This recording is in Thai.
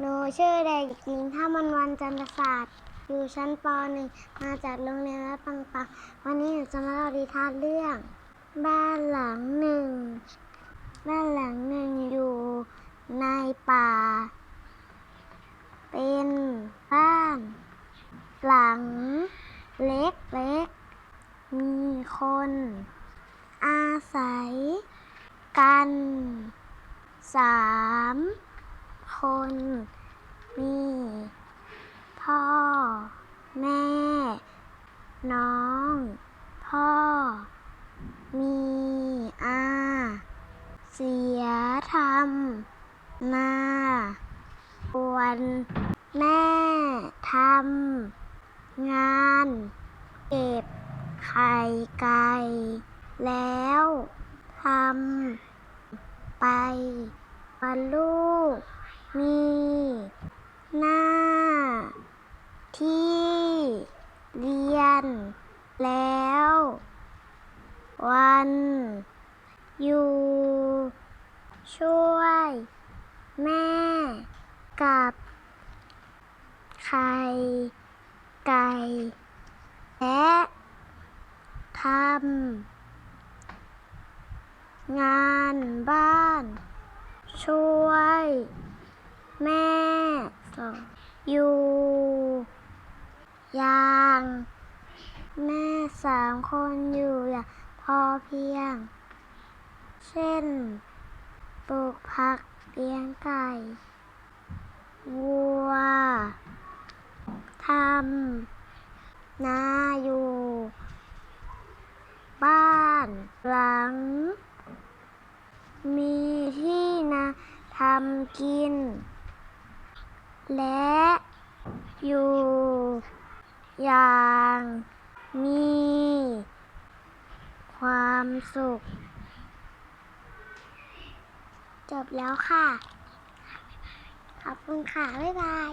หนูชื่อเด็กหญิงท่ามันวันจันทศาสตร์ อยู่ชั้นป .1 มาจากโรงเรียนวัดปังปังวันนี้หนูจะมาเล่านิทานเรื่อง บ้านหลังหนึ่ง บ้านหลังหนึ่งอยู่ในป่า เป็นบ้าน หลัง เล็กเล็กๆมีคน อาศัย กันสาม คน มี พ่อ แม่ น้อง พ่อ มีอา เสียทำนาส่วนแม่ทำงาน เก็บไข่ไก่แล้วทำไปวันลูก มีหน้า ที่เรียนแล้ว วัน อยู่ ช่วย แม่ กับไข่ไก่และทำงานบ้าน ช่วย แม่ส่งอยู่อย่าง แม่สามคนอยู่อย่างพอเพียง เช่น ปลูกผักเลี้ยงไก่ วัว ทำ นาอยู่ บ้านหลัง มีที่นาทำกิน และอยู่อย่างมีความสุข จบแล้วค่ะ ขอบคุณค่ะ บ๊ายบาย